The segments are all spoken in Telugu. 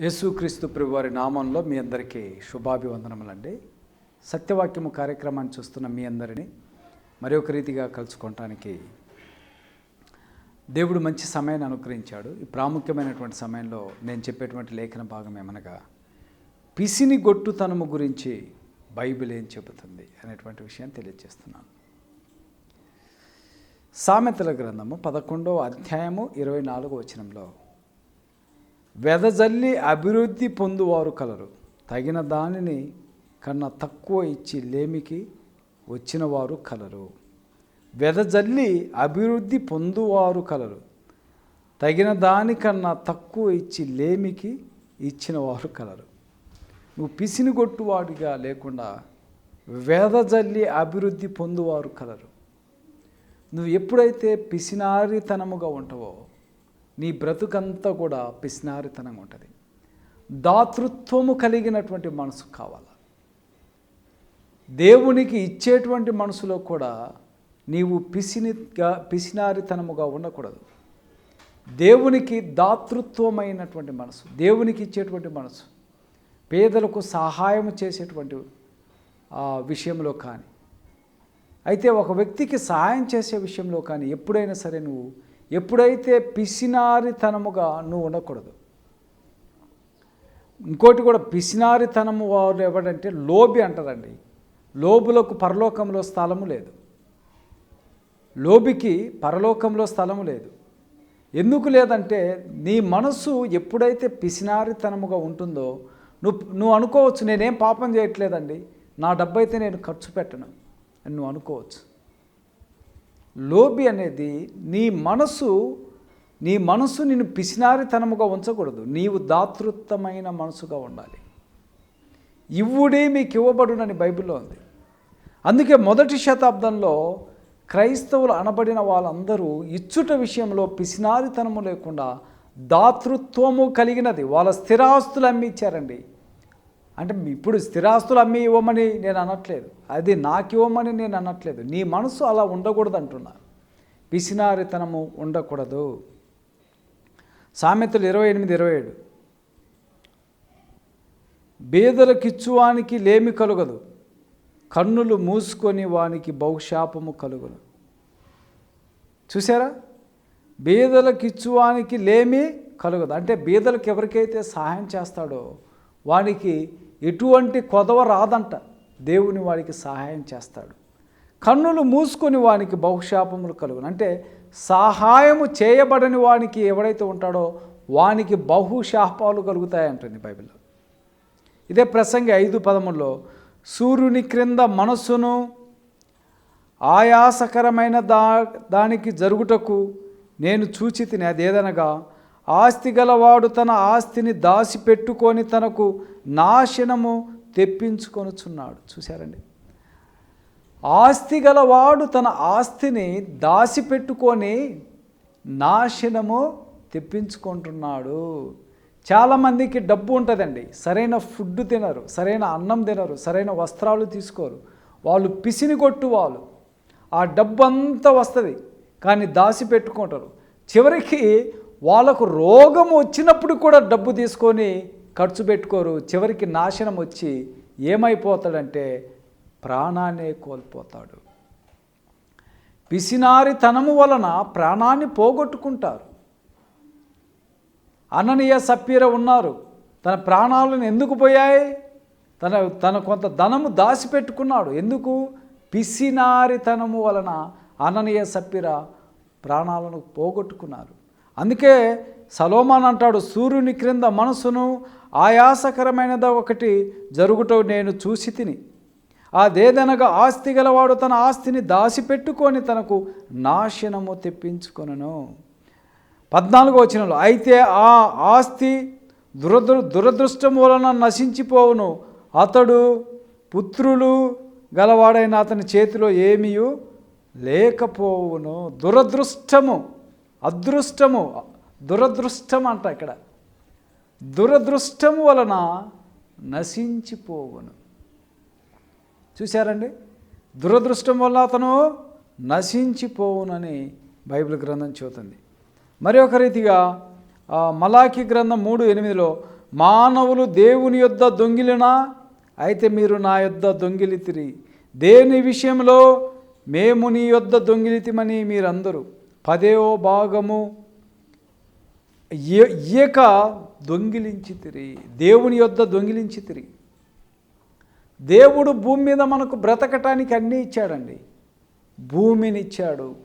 యేసుక్రీస్తు ప్రభువారి నామంలో మీ అందరికీ శుభాభివందనములండి. సత్యవాక్యము కార్యక్రమాన్ని చూస్తున్న మీ అందరినీ మరి ఒక రీతిగా కలుసుకోవటానికి దేవుడు మంచి సమయాన్ని అనుగ్రహించాడు. ఈ ప్రాముఖ్యమైనటువంటి సమయంలో నేను చెప్పేటువంటి లేఖన భాగం ఏమనగా పిసిని గొట్టుతనము గురించి బైబిల్ ఏం చెబుతుంది? అనేటువంటి విషయాన్ని తెలియజేస్తున్నాను. సామెతల గ్రంథము పదకొండవ అధ్యాయము ఇరవై నాలుగో వచనంలో వెదజల్లి అభివృద్ధి పొందువారు కలరు. తగిన దానిని కన్నా తక్కువ ఇచ్చి లేమికి వచ్చినవారు కలరు. వెదజల్లి అభివృద్ధి పొందువారు కలరు. తగిన దానికన్నా తక్కువ ఇచ్చి లేమికి ఇచ్చినవారు కలరు. నువ్వు పిసినిగొట్టువాడిగా లేకుండా వేదజల్లి అభివృద్ధి పొందువారు కలరు. నువ్వు ఎప్పుడైతే పిసినారితనముగా ఉంటావో నీ బ్రతుకంతా కూడా పిసినారితనంగా ఉంటుంది. దాతృత్వము కలిగినటువంటి మనసు కావాలి? దేవునికి ఇచ్చేటువంటి మనసులో కూడా నీవు పిసినిగా పిసినారితనముగా ఉండకూడదు. దేవునికి దాతృత్వమైనటువంటి మనసు దేవునికి ఇచ్చేటువంటి మనసు పేదలకు సహాయం చేసేటువంటి ఆ విషయంలో కానీ అయితే ఒక వ్యక్తికి సహాయం చేసే విషయంలో కానీ ఎప్పుడైనా సరే నువ్వు ఎప్పుడైతే పిసినారితనముగా నువ్వు ఉండకూడదు. ఇంకోటి కూడా పిసినారితనము వారు ఎవడంటే లోబి అంటారండి. లోబులకు పరలోకంలో స్థలము లేదు. లోబికి పరలోకంలో స్థలము లేదు. ఎందుకు లేదంటే నీ మనసు ఎప్పుడైతే పిసినారితనముగా ఉంటుందో నువ్వు నువ్వు అనుకోవచ్చు నేనేం పాపం చేయట్లేదండి. నా డబ్బైతే నేను ఖర్చు పెట్టను అని నువ్వు అనుకోవచ్చు. లోబి అనేది నీ మనసు నీ మనసు నిన్ను పిసినారితనముగా ఉంచకూడదు. నీవు దాతృత్వమైన మనసుగా ఉండాలి. ఇవ్వుడే మీకు ఇవ్వబడునని బైబిల్లో ఉంది. అందుకే మొదటి శతాబ్దంలో క్రైస్తవులు అనబడిన వాళ్ళందరూ ఇచ్చుట విషయంలో పిసినారితనము లేకుండా దాతృత్వము కలిగినది. వాళ్ళ స్థిరాస్తులు అమ్మి ఇచ్చారండి అంటే ఇప్పుడు స్థిరాస్తులు అమ్మి ఇవ్వమని నేను అనట్లేదు. అది నాకు ఇవ్వమని నేను అనట్లేదు. నీ మనసు అలా ఉండకూడదు అంటున్నా పిసినారితనము ఉండకూడదు. సామెతలు ఇరవై ఎనిమిది ఇరవై ఏడు. బీదలకిచ్చువానికి లేమి కలుగదు. కన్నులు మూసుకొని వానికి బహుశాపము కలుగును. చూసారా? బీదలకిచ్చువానికి లేమి కలుగదు. అంటే బీదలకు ఎవరికైతే సహాయం చేస్తాడో వానికి ఎటువంటి కొదవ రాదంట. దేవుని వాడికి సహాయం చేస్తాడు. కన్నులు మూసుకొని వానికి బహుశాపములు కలుగును. అంటే సహాయము చేయబడని వానికి ఎవడైతే ఉంటాడో వానికి బహుశాపాలు కలుగుతాయంటుంది బైబిల్లో. ఇదే ప్రసంగి ఐదు పదముల్లో సూర్యుని క్రింద మనస్సును ఆయాసకరమైన దా దానికి జరుగుటకు నేను చూచి తిని అదేదనగా ఆస్తి గలవాడు తన ఆస్తిని దాసిపెట్టుకొని తనకు నాశనము తెప్పించుకొనుచున్నాడు. చూశారండి? ఆస్తి గలవాడు తన ఆస్తిని దాసిపెట్టుకొని నాశనము తెప్పించుకుంటున్నాడు. చాలామందికి డబ్బు ఉంటుందండి. సరైన ఫుడ్ తినరు సరైన అన్నం తినరు సరైన వస్త్రాలు తీసుకోరు. వాళ్ళు పిసిని కొట్టు వాళ్ళు ఆ డబ్బు అంతా వస్తుంది కానీ దాసి పెట్టుకుంటారు చివరికి వాళ్ళకు రోగం వచ్చినప్పుడు కూడా డబ్బు తీసుకొని ఖర్చు పెట్టుకోరు. చివరికి నాశనం వచ్చి ఏమైపోతాడంటే ప్రాణాన్నే కోల్పోతాడు. పిసినారితనము వలన ప్రాణాన్ని పోగొట్టుకుంటారు. అననీయ సప్పీర ఉన్నారు. తన ప్రాణాలను ఎందుకు పోయాయి? తన తన కొంత ధనము దాచిపెట్టుకున్నాడు ఎందుకు? పిసినారితనము వలన అననీయ సప్పీర ప్రాణాలను పోగొట్టుకున్నారు. అందుకే సలోమాన్ అంటాడు సూర్యుని క్రింద మనసును ఆయాసకరమైనది ఒకటి జరుగుట నేను చూసి తిని. అదేదనగా ఆస్తి గలవాడు తన ఆస్తిని దాసిపెట్టుకొని తనకు నాశనము తెప్పించుకొనను. పద్నాలుగో వచనంలో అయితే ఆ ఆస్తి దురదృ దురదృష్టం వలన నశించిపోవును. అతడు పుత్రులు గలవాడైన అతని చేతిలో ఏమీ లేకపోవును. దురదృష్టము అదృష్టము దురదృష్టం అంట ఇక్కడ. దురదృష్టము వలన నశించిపోవును. చూశారండి? దురదృష్టం వల్ల అతను నశించిపోవునని బైబిల్ గ్రంథం చెబుతుంది. మరి ఒక రీతిగా ఆ, మలాకి గ్రంథం మూడు ఎనిమిదిలో మానవులు దేవుని యొద్ద దొంగిలినా అయితే మీరు నా యొద్ద దొంగిలితిరి. దేని విషయంలో మేము నీ యొద్ద దొంగిలితిమని మీరందరూ. పదేవో భాగము ఏక దొంగిలించి తిరిగి దేవుని యొద్ద దొంగిలించితిరి దేవుడు భూమి మీద మనకు బ్రతకటానికి అన్నీ ఇచ్చాడండి. భూమిని ఇచ్చాడు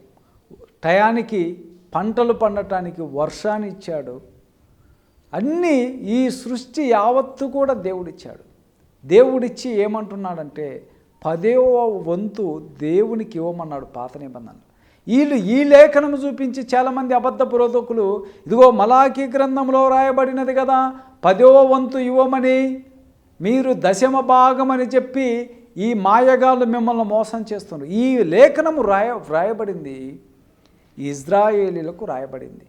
టయానికి పంటలు పండటానికి వర్షాన్ని ఇచ్చాడు. అన్నీ ఈ సృష్టి యావత్తు కూడా దేవుడిచ్చాడు. దేవుడిచ్చి ఏమంటున్నాడంటే పదేవ వంతు దేవునికి ఇవ్వమన్నాడు పాత నిబంధనలు. వీళ్ళు ఈ లేఖనం చూపించి చాలామంది అబద్ధ పురోధకులు ఇదిగో మలాఖీ గ్రంథంలో రాయబడినది కదా పదవ వంతు ఇవ్వమని మీరు దశమ భాగమని చెప్పి ఈ మాయగాళ్ళు మిమ్మల్ని మోసం చేస్తున్నారు. ఈ లేఖనము రాయ వ్రాయబడింది ఇజ్రాయేలీలకు రాయబడింది.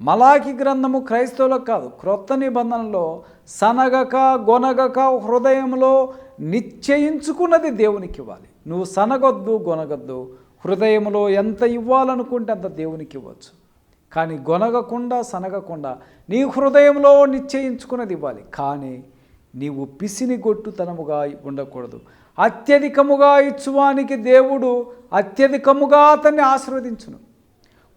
మలాఖీ గ్రంథము క్రైస్తవులకు కాదు క్రొత్త నిబంధనలో సనగక గొనగక హృదయంలో నిశ్చయించుకున్నది దేవునికి ఇవ్వాలి. నువ్వు సనగొద్దు గొనగొద్దు హృదయంలో ఎంత ఇవ్వాలనుకుంటే అంత దేవునికి ఇవ్వచ్చు. కానీ గొనగకుండా సనగకుండా నీ హృదయంలో నిశ్చయించుకున్నది ఇవ్వాలి. కానీ నీవు పిసిని గొట్టుతనముగా ఉండకూడదు. అత్యధికముగా ఇచ్చువానికి దేవుడు అత్యధికముగా అతన్ని ఆశీర్వదించును.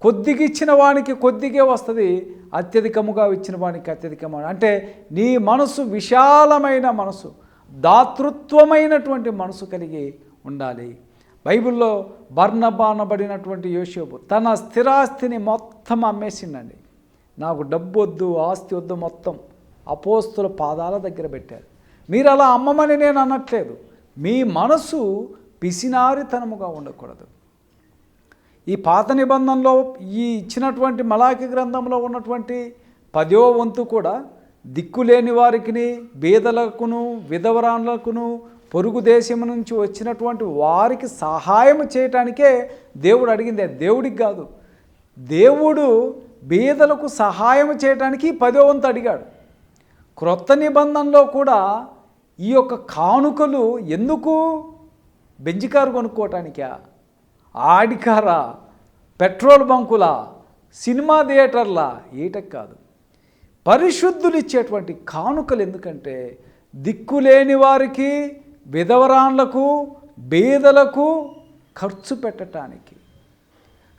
కొద్దిగా ఇచ్చిన వానికి కొద్దిగే వస్తుంది అత్యధికముగా ఇచ్చిన వానికి అత్యధికమైన. అంటే నీ మనసు విశాలమైన మనసు దాతృత్వమైనటువంటి మనసు కలిగి ఉండాలి. బైబిల్లో బర్ణబానబడినటువంటి యోషోబు తన స్థిరాస్తిని మొత్తం అమ్మేసిందండి నాకు డబ్బు వద్దు ఆస్తి వద్దు మొత్తం అపోస్తుల పాదాల దగ్గర పెట్టారు. మీరు అలా అమ్మమని నేను అనట్లేదు. మీ మనసు పిసినారితనముగా ఉండకూడదు. ఈ పాత నిబంధనలో ఈ ఇచ్చినటువంటి మలాకి గ్రంథంలో ఉన్నటువంటి పదో వంతు కూడా దిక్కులేని వారికి బీదలకును విధవరాన్లకును పొరుగు దేశం నుంచి వచ్చినటువంటి వారికి సహాయం చేయటానికే దేవుడు అడిగింది. దేవుడికి కాదు. దేవుడు బీదలకు సహాయం చేయటానికి పదో వంతు అడిగాడు. క్రొత్త నిబంధనలో కూడా ఈ యొక్క కానుకలు ఎందుకు? బెంజికారు కొనుక్కోవటానికా ఆడికారా? పెట్రోల్ బంకులా? సినిమా థియేటర్లా? ఏటక్ కాదు. పరిశుద్ధులు ఇచ్చేటువంటి కానుకలు ఎందుకంటే దిక్కులేని వారికి విధవరాన్లకు బీదలకు ఖర్చు పెట్టటానికి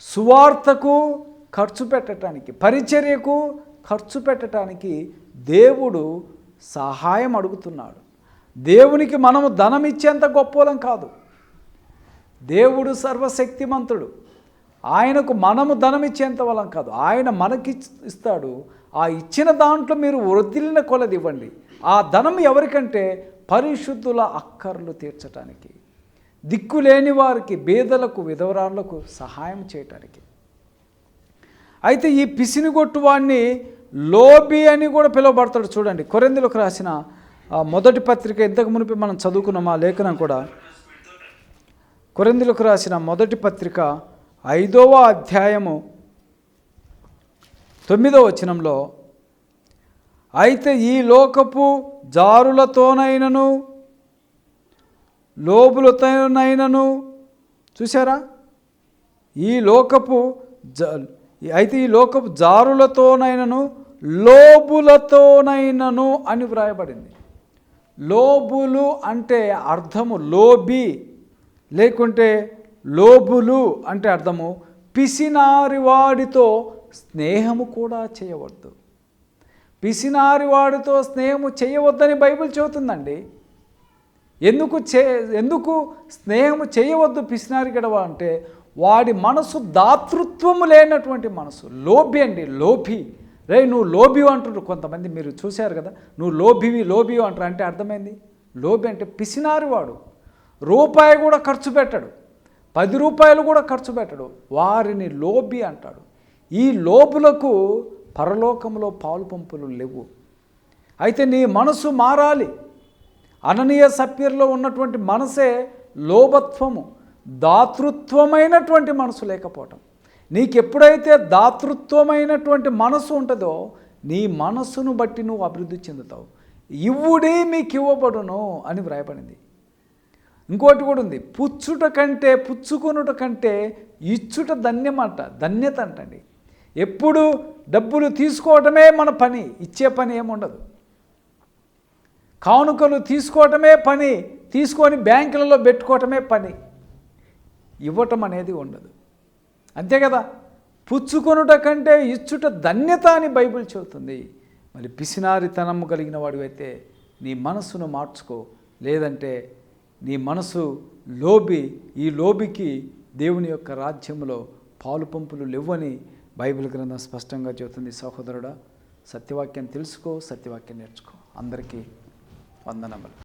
సువార్తకు ఖర్చు పెట్టడానికి పరిచర్యకు ఖర్చు పెట్టడానికి దేవుడు సహాయం అడుగుతున్నాడు. దేవునికి మనము ధనం ఇచ్చేంత గొప్పోలం కాదు. దేవుడు సర్వశక్తిమంతుడు. ఆయనకు మనము ధనం ఇచ్చేంత వాళ్ళం కాదు. ఆయన మనకి ఇస్తాడు. ఆ ఇచ్చిన దాంట్లో మీరు వృద్ధిలిన కొలది ఇవ్వండి ఆ ధనం ఎవరికంటే పరిశుద్ధుల అక్కర్లు తీర్చటానికి దిక్కులేని వారికి బేదలకు విధవరాళ్ళకు సహాయం చేయటానికి. అయితే ఈ పిసినిగొట్టు వాడిని లోబి అని కూడా పిలువబడతాడు. చూడండి కొరెందులకు రాసిన మొదటి పత్రిక ఇంతకు మునిపి మనం చదువుకున్నాం ఆ లేఖనం కూడా. కొరెందులకు రాసిన మొదటి పత్రిక ఐదవ అధ్యాయము తొమ్మిదవ వచనంలో అయితే ఈ లోకపు జారులతోనైనను లోబులతోనైనను చూసారా ఈ లోకపు జ అయితే ఈ లోకపు జారులతోనైనను లోబులతోనైనను అని వ్రాయబడింది. లోబులు అంటే అర్థము లోబి లేకుంటే లోబులు అంటే అర్థము పిసినారి వాడితో స్నేహము కూడా చేయవద్దు. పిసినారి వాడితో స్నేహము చేయవద్దని బైబిల్ చెబుతుందండి. ఎందుకు చే ఎందుకు స్నేహము చేయవద్దు పిసినారి గడవ అంటే వాడి మనసు దాతృత్వము లేనటువంటి మనసు. లోభి అండి లోభి. రే నువ్వు లోభి అంటున్నారు కొంతమంది మీరు చూశారు కదా? నువ్వు లోభివి లోభి అంటారు అంటే అర్థమైంది? లోభి అంటే పిసినారి వాడు. రూపాయి కూడా ఖర్చు పెట్టడు. పది రూపాయలు కూడా ఖర్చు పెట్టడు. వారిని లోబి అంటాడు. ఈ లోపులకు పరలోకంలో పాలు పంపులు లేవు. అయితే నీ మనసు మారాలి. అననీయ సప్యర్లో ఉన్నటువంటి మనసే లోభత్వము దాతృత్వమైనటువంటి మనసు లేకపోవటం. నీకు ఎప్పుడైతే దాతృత్వమైనటువంటి మనసు ఉంటుందో నీ మనసును బట్టి నువ్వు అభివృద్ధి చెందుతావు. ఇవ్వుడే మీకు ఇవ్వబడును అని వ్రాయబడింది. ఇంకోటి కూడా ఉంది. పుచ్చుట కంటే పుచ్చుకొనుట కంటే ఇచ్చుట ధన్యమంట ధన్యత అంటండి. ఎప్పుడు డబ్బులు తీసుకోవటమే మన పని ఇచ్చే పని ఏముండదు. కానుకలు తీసుకోవటమే పని తీసుకొని బ్యాంకులలో పెట్టుకోవటమే పని. ఇవ్వటం అనేది ఉండదు. అంతే కదా? పుచ్చుకొనుట కంటే ఇచ్చుట ధన్యత అని బైబిల్ చెబుతుంది. మరి పిసినారితనము కలిగిన వాడివైతే నీ మనసును మార్చుకో. లేదంటే నీ మనసు లోబి ఈ లోబికి దేవుని యొక్క రాజ్యంలో పాలు పంపులు లేవని బైబిల్ గ్రంథం స్పష్టంగా చెబుతుంది సహోదరుడా సత్యవాక్యం తెలుసుకో సత్యవాక్యం నేర్చుకో. అందరికీ వందనములు.